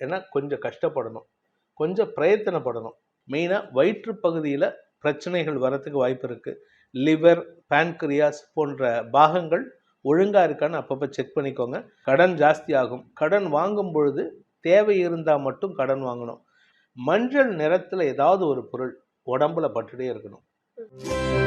ஏன்னா கொஞ்சம் கஷ்டப்படணும். கொஞ்சம் பிரயத்தனப்படணும். மெயினாக வயிற்று பகுதியில் பிரச்சனைகள் வரத்துக்கு வாய்ப்பு இருக்குது லிவர் பேன்க்ரியாஸ் போன்ற பாகங்கள் ஒழுங்காக இருக்கான்னு அப்பப்போ செக் பண்ணிக்கோங்க. கடன் ஜாஸ்தி ஆகும். கடன் வாங்கும் பொழுது தேவை இருந்தால் மட்டும் கடன் வாங்கணும். மஞ்சள் நிறத்தில் ஏதாவது ஒரு பொருள் உடம்புல பட்டுட்டே இருக்கணும்.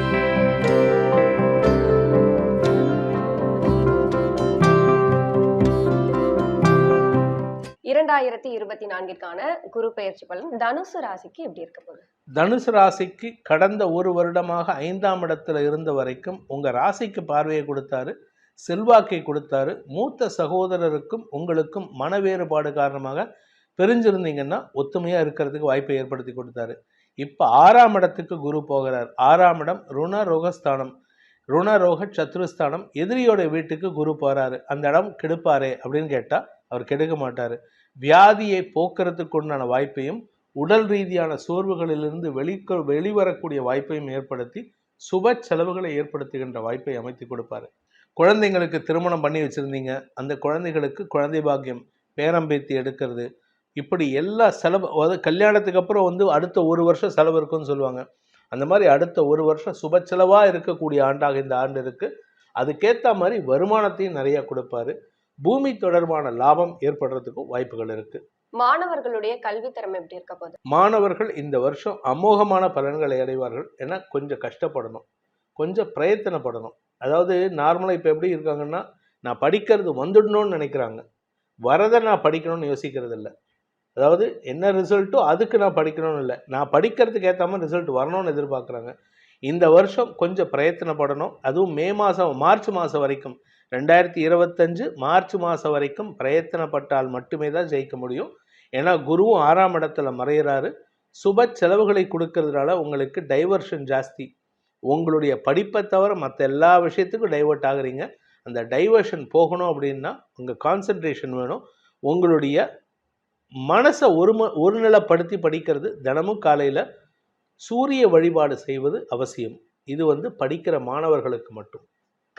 இரண்டாயிரத்தி இருபத்தி நான்கிற்கான குரு பயிற்சி பலன் தனுசு ராசிக்கு எப்படி இருக்க போகுது? தனுசு ராசிக்கு கடந்த ஒரு வருடமாக ஐந்தாம் இடத்துல இருந்த வரைக்கும் உங்கள் ராசிக்கு பார்வையை கொடுத்தாரு செல்வாக்கை கொடுத்தாரு மூத்த சகோதரருக்கும் உங்களுக்கும் மன வேறுபாடு காரணமாக பிரிஞ்சிருந்தீங்கன்னா ஒத்துமையாக இருக்கிறதுக்கு வாய்ப்பை ஏற்படுத்தி கொடுத்தாரு. இப்போ ஆறாம் இடத்துக்கு குரு போகிறார். ஆறாம் இடம் ருண ரோகஸ்தானம் ருண ரோக சத்ருஸ்தானம். எதிரியோட வீட்டுக்கு குரு போகிறாரு அந்த இடம் கெடுப்பாரே அப்படின்னு கேட்டால் அவர் கெடுக்க மாட்டார். வியாதியை போக்குறதுக்கு உண்டான வாய்ப்பையும் உடல் ரீதியான சோர்வுகளிலிருந்து வெளிக்க வெளிவரக்கூடிய வாய்ப்பையும் ஏற்படுத்தி சுப செலவுகளை ஏற்படுத்துகின்ற வாய்ப்பை அமைத்து கொடுப்பாரு. குழந்தைங்களுக்கு திருமணம் பண்ணி வச்சுருந்தீங்க. அந்த குழந்தைகளுக்கு குழந்தை பாக்கியம் பேரம்பேத்தி எடுக்கிறது. இப்படி எல்லா செலவு அதாவது கல்யாணத்துக்கு அப்புறம் வந்து அடுத்த ஒரு வருஷம் செலவு இருக்குன்னு சொல்லுவாங்க. அந்த மாதிரி அடுத்த ஒரு வருஷம் சுப செலவாக இருக்கக்கூடிய ஆண்டாக இந்த ஆண்டு இருக்குது அதுக்கேற்ற மாதிரி வருமானத்தையும் நிறையா கொடுப்பாரு. பூமி தொடர்பான லாபம் ஏற்படுறதுக்கும் வாய்ப்புகள் இருக்கு. மாணவர்களுடைய கல்வி திறமை எப்படி இருக்க போகுது? மாணவர்கள் இந்த வருஷம் அமோகமான பலன்களை அடைவார்கள் ஏன்னா கொஞ்சம் கஷ்டப்படணும். கொஞ்சம் பிரயத்தனப்படணும். அதாவது நார்மலாக இப்போ எப்படி இருக்காங்கன்னா நான் படிக்கிறது வந்துடணும்னு நினைக்கிறாங்க. வரதை நான் படிக்கணும்னு யோசிக்கிறது இல்லை. அதாவது என்ன ரிசல்ட்டோ அதுக்கு நான் படிக்கணும்னு இல்லை. நான் படிக்கிறதுக்கு ஏற்ற மாதிரி ரிசல்ட் வரணும்னு எதிர்பார்க்குறாங்க. இந்த வருஷம் கொஞ்சம் பிரயத்தனப்படணும். அதுவும் மே மாதம் மார்ச் மாதம் வரைக்கும் ரெண்டாயிரத்தி இருபத்தஞ்சு மார்ச் மாதம் வரைக்கும் பிரயத்தனப்பட்டால் மட்டுமே தான் ஜெயிக்க முடியும். ஏன்னா குருவும் ஆறாம் இடத்துல மறையிறாரு. சுப செலவுகளை கொடுக்கறதுனால உங்களுக்கு டைவர்ஷன் ஜாஸ்தி. உங்களுடைய படிப்பை தவிர மற்ற எல்லா விஷயத்துக்கும் டைவர்ட் ஆகுறீங்க. அந்த டைவர்ஷன் போகணும் அப்படின்னா உங்கள் கான்சன்ட்ரேஷன் வேணும். உங்களுடைய மனசை ஒரும ஒருநிலைப்படுத்தி படிக்கிறது தினமும் காலையில் சூரிய வழிபாடு செய்வது அவசியம். இது வந்து படிக்கிற மாணவர்களுக்கு மட்டும்.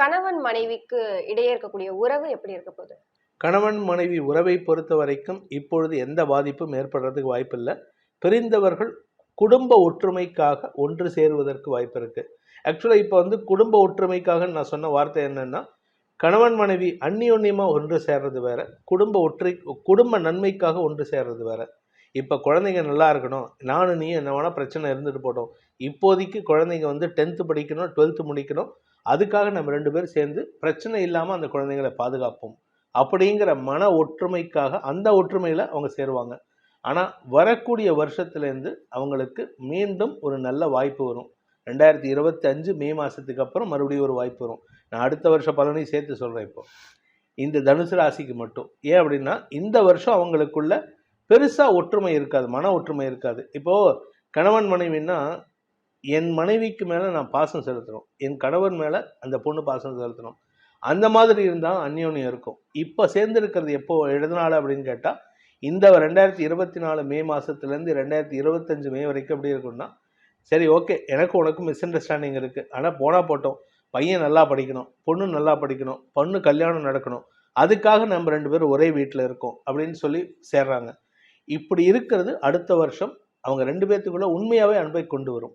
கணவன் மனைவிக்கு இடையே இருக்கக்கூடிய உறவு எப்படி இருக்க போகுது? கணவன் மனைவி உறவை பொறுத்த வரைக்கும் இப்பொழுது எந்த பாதிப்பும் ஏற்படுறதுக்கு வாய்ப்பில்லை. பிரிந்தவர்கள் குடும்ப ஒற்றுமைக்காக ஒன்று சேருவதற்கு வாய்ப்பு இருக்கு. ஆக்சுவலாக இப்போ வந்து குடும்ப ஒற்றுமைக்காக நான் சொன்ன வார்த்தை என்னன்னா கணவன் மனைவி அந்நியோன்யமாக ஒன்று சேர்றது வேற குடும்ப ஒற்றை குடும்ப நன்மைக்காக ஒன்று சேர்றது வேற. இப்போ குழந்தைங்க நல்லா இருக்கணும் நானும் நீ என்ன வேணால் பிரச்சனை இருந்துட்டு போட்டோம் இப்போதைக்கு குழந்தைங்க வந்து டென்த்து படிக்கணும் டுவெல்த்து முடிக்கணும். அதுக்காக நம்ம ரெண்டு பேரும் சேர்ந்து பிரச்சனை இல்லாமல் அந்த குழந்தைங்களை பாதுகாப்போம். அப்படிங்கிற மன ஒற்றுமைக்காக அந்த ஒற்றுமையில் அவங்க சேருவாங்க. ஆனால் வரக்கூடிய வருஷத்துலேருந்து அவங்களுக்கு மீண்டும் ஒரு நல்ல வாய்ப்பு வரும். ரெண்டாயிரத்தி இருபத்தி அஞ்சு மே மாதத்துக்கு அப்புறம் மறுபடியும் ஒரு வாய்ப்பு வரும். நான் அடுத்த வருஷம் பலனையும் சேர்த்து சொல்கிறேன் இப்போ. இந்த தனுசு ராசிக்கு மட்டும். ஏன் அப்படின்னா இந்த வருஷம் அவங்களுக்குள்ள பெருசாக ஒற்றுமை இருக்காது மன ஒற்றுமை இருக்காது. இப்போது கணவன் மனைவின்னா என் மனைவிக்கு மேலே நான் பாசம் செலுத்தணும். என் கணவன் மேலே அந்த பொண்ணு பாசம் செலுத்தணும். அந்த மாதிரி இருந்தால் அந்யோன்யம் இருக்கும். இப்போ சேர்ந்துருக்கிறது எப்போ எழுதினால அப்படின்னு கேட்டால் இந்த ரெண்டாயிரத்தி இருபத்தி நாலு மே மாதத்துலேருந்து ரெண்டாயிரத்தி இருபத்தஞ்சு மே வரைக்கும் எப்படி இருக்கும்னா சரி ஓகே எனக்கும் உனக்கும் மிஸ் அண்டர்ஸ்டாண்டிங் இருக்குது ஆனால் போனால் போட்டோம். பையன் நல்லா படிக்கணும். பொண்ணு நல்லா படிக்கணும். பொண்ணு கல்யாணம் நடக்கணும். அதுக்காக நம்ம ரெண்டு பேரும் ஒரே வீட்டில் இருக்கோம் அப்படின்னு சொல்லி சேர்றாங்க. இப்படி இருக்கிறது அடுத்த வருஷம் அவங்க ரெண்டு பேர்த்துக்குள்ளே உண்மையாகவே அன்பை கொண்டு வரும்.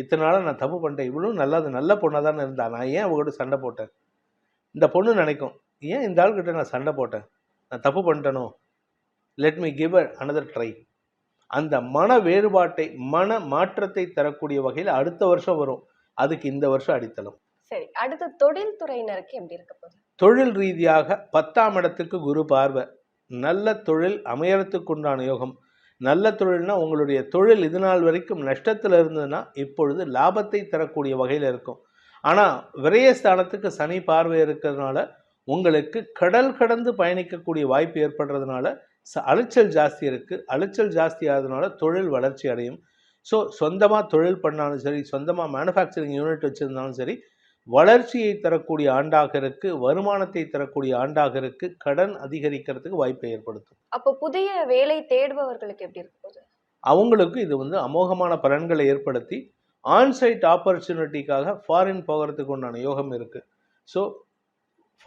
இத்தனை நாளாக நான் தப்பு பண்ணிட்டேன். இவ்வளோ நல்லா அது நல்ல பொண்ணாக தானே இருந்தா. நான் ஏன் அவங்ககிட்ட சண்டை போட்டேன்? இந்த பொண்ணு நினைக்கும். ஏன் இந்த ஆள்கிட்ட நான் சண்டை போட்டேன்? நான் தப்பு பண்ணிட்டேனோ? Let me give another try அந்த மன வேறுபாட்டை மன மாற்றத்தை தரக்கூடிய வகையில் அடுத்த வருஷம் வரும். அதுக்கு இந்த வருஷம் அடித்தளம். சரி அடுத்து தொழில் துறையினருக்கு எப்படி இருக்க போகுது? தொழில் ரீதியாக பத்தாம் இடத்துக்கு குரு பார்வை. நல்ல தொழில் அமையறதுக்குண்டான யோகம். நல்ல தொழில்னா உங்களுடைய தொழில் இது நாள் வரைக்கும் நஷ்டத்தில் இருந்ததுன்னா இப்பொழுது லாபத்தை தரக்கூடிய வகையில் இருக்கும். ஆனால் விரயஸ்தானத்துக்கு சனி பார்வை இருக்கிறதுனால உங்களுக்கு கடல் கடந்து பயணிக்கக்கூடிய வாய்ப்பு ஏற்படுறதுனால ச- அலைச்சல் ஜாஸ்தி இருக்குது அலைச்சல் ஜாஸ்தி ஆகிறதுனால தொழில் வளர்ச்சி அடையும். ஸோ சொந்தமாக தொழில் பண்ணாலும் சரி சொந்தமாக மேனுஃபேக்சரிங் யூனிட் வச்சுருந்தாலும் சரி வளர்ச்சியை தரக்கூடிய ஆண்டாக இருக்கு வருமானத்தை தரக்கூடிய ஆண்டாக இருக்கு கடன் அதிகரிக்கிறதுக்கு வாய்ப்பை ஏற்படுத்தும். அப்போ புதிய வேலை தேடுபவர்களுக்கு எப்படி இருக்க போகுது அவங்களுக்கு இது வந்து அமோகமான பலன்களை ஏற்படுத்தி ஆன்சைட் ஆப்பர்ச்சுனிட்டிக்காக ஃபாரின் போகிறதுக்கு உண்டான யோகம் இருக்குது ஸோ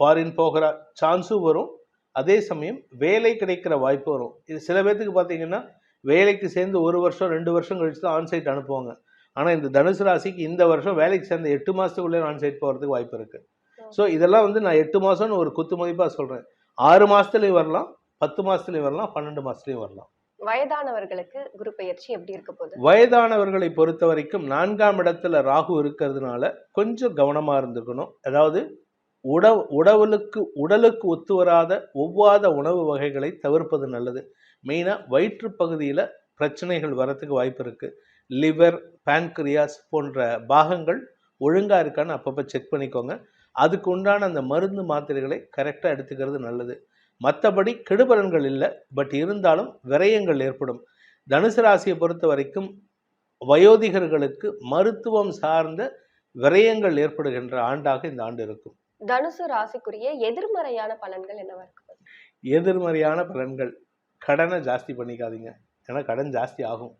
ஃபாரின் போகிற சான்ஸும் வரும். அதே சமயம் வேலை கிடைக்கிற வாய்ப்பு வரும். இது சில பேர்த்துக்கு பார்த்தீங்கன்னா வேலைக்கு சேர்ந்து ஒரு வருஷம் ரெண்டு வருஷம் கழிச்சு தான் ஆன்சைட் அனுப்புவாங்க. ஆனால் இந்த தனுசு ராசிக்கு இந்த வருஷம் வேலைக்கு சேர்ந்த எட்டு மாதத்துக்குள்ளே ஆன்சைட் போகிறதுக்கு வாய்ப்பு இருக்குது ஸோ இதெல்லாம் வந்து நான் எட்டு மாதம்னு ஒரு குத்து மதிப்பாக சொல்கிறேன் ஆறு மாதத்துலேயும் வரலாம் பத்து மாதத்துலேயும் வரலாம் பன்னெண்டு மாதத்துலேயும் வரலாம். வயதானவர்களுக்கு குரு பெயர்ச்சி எப்படி இருக்க போகுது? வயதானவர்களை பொறுத்த வரைக்கும் நான்காம் இடத்துல ராகு இருக்கிறதுனால கொஞ்சம் கவனமாக இருந்துக்கணும். அதாவது உடவு உடலுக்கு உடலுக்கு ஒத்து வராத ஒவ்வாத உணவு வகைகளை தவிர்ப்பது நல்லது. மெயினாக வயிற்று பகுதியில் பிரச்சனைகள் வரத்துக்கு வாய்ப்பு இருக்குது லிவர் pancreas போன்ற பாகங்கள் ஒழுங்காக இருக்கான்னு அப்பப்போ செக் பண்ணிக்கோங்க. அதுக்கு உண்டான அந்த மருந்து மாத்திரைகளை கரெக்டாக எடுத்துக்கிறது நல்லது. மற்றபடி கெடுபலன்கள் இல்லை பட் இருந்தாலும் விரயங்கள் ஏற்படும். தனுசு ராசியை பொறுத்த வரைக்கும் வயோதிகர்களுக்கு மருத்துவம் சார்ந்த விரயங்கள் ஏற்படுகின்ற ஆண்டாக இந்த ஆண்டு இருக்கும். தனுசு ராசிக்குரிய எதிர்மறையான பலன்கள் என்னவா இருக்க? போகுது எதிர்மறையான பலன்கள். கடனை ஜாஸ்தி பண்ணிக்காதீங்க. ஏன்னா கடன் ஜாஸ்தி ஆகும்.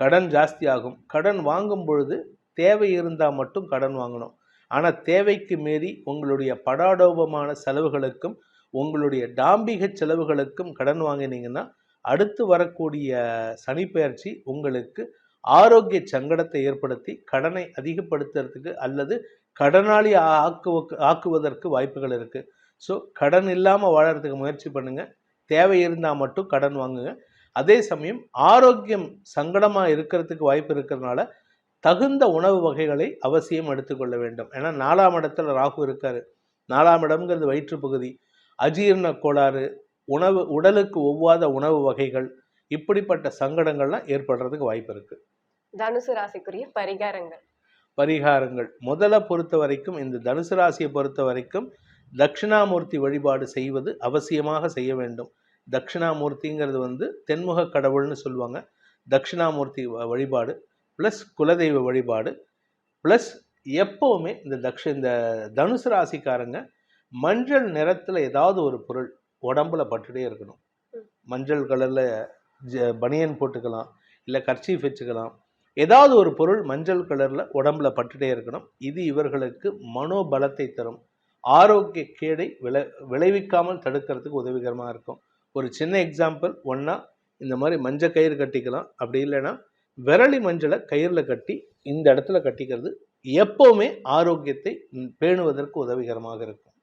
கடன் ஜாஸ்தியாகும். கடன் வாங்கும் பொழுது தேவை இருந்தால் மட்டும் கடன் வாங்கணும். ஆனால் தேவைக்கு மீறி உங்களுடைய படாடோபமான செலவுகளுக்கும் உங்களுடைய டாம்பிக செலவுகளுக்கும் கடன் வாங்கினீங்கன்னா அடுத்து வரக்கூடிய சனிப்பெயர்ச்சி உங்களுக்கு ஆரோக்கிய சங்கடத்தை ஏற்படுத்தி கடனை அதிகப்படுத்துறதுக்கு அல்லது கடனாளி ஆக்குவ ஆக்குவதற்கு வாய்ப்புகள் இருக்குது ஸோ கடன் இல்லாமல் வாழறதுக்கு முயற்சி பண்ணுங்கள் தேவை இருந்தால் மட்டும் கடன் வாங்குங்க. அதே சமயம் ஆரோக்கியம் சங்கடமாக இருக்கிறதுக்கு வாய்ப்பு இருக்கிறதுனால தகுந்த உணவு வகைகளை அவசியம் எடுத்துக்கொள்ள வேண்டும். ஏன்னா நாலாம் இடத்துல ராகு இருக்காரு. நாலாம் இடம்ங்கிறது வயிற்று பகுதி அஜீரண கோளாறு உணவு உடலுக்கு ஒவ்வாத உணவு வகைகள் இப்படிப்பட்ட சங்கடங்கள்லாம் ஏற்படுறதுக்கு வாய்ப்பு இருக்குது தனுசு ராசிக்குரிய பரிகாரங்கள். பரிகாரங்கள். முதல்ல பொறுத்த வரைக்கும் இந்த தனுசு ராசியை பொறுத்த வரைக்கும் தட்சிணாமூர்த்தி வழிபாடு செய்வது அவசியமாக செய்ய வேண்டும். தட்சிணாமூர்த்திங்கிறது வந்து தென்முக கடவுள்னு சொல்லுவாங்க. தட்சிணாமூர்த்தி வழிபாடு ப்ளஸ் குலதெய்வ வழிபாடு ப்ளஸ் எப்போவுமே இந்த தக்ஷ இந்த தனுசு ராசிக்காரங்க மஞ்சள் நிறத்தில் ஏதாவது ஒரு பொருள் உடம்புல பட்டுட்டே இருக்கணும். மஞ்சள் கலரில் ஜ பனியன் போட்டுக்கலாம் இல்லை கர்ச்சீஃப் வச்சுக்கலாம். ஏதாவது ஒரு பொருள் மஞ்சள் கலரில் உடம்புல பட்டுட்டே இருக்கணும். இது இவர்களுக்கு மனோபலத்தை தரும். ஆரோக்கிய கேடை விளை விளைவிக்காமல் தடுக்கிறதுக்கு உதவிகரமாக இருக்கும். ஒரு சின்ன எக்ஸாம்பிள் ஒன்றா இந்த மாதிரி மஞ்சள் கயிறு கட்டிக்கலாம். அப்படி இல்லைன்னா விரலி மஞ்சளை கயிறில் கட்டி இந்த இடத்துல கட்டிக்கிறது எப்போவுமே ஆரோக்கியத்தை பேணுவதற்கு உதவிகரமாக இருக்கும்.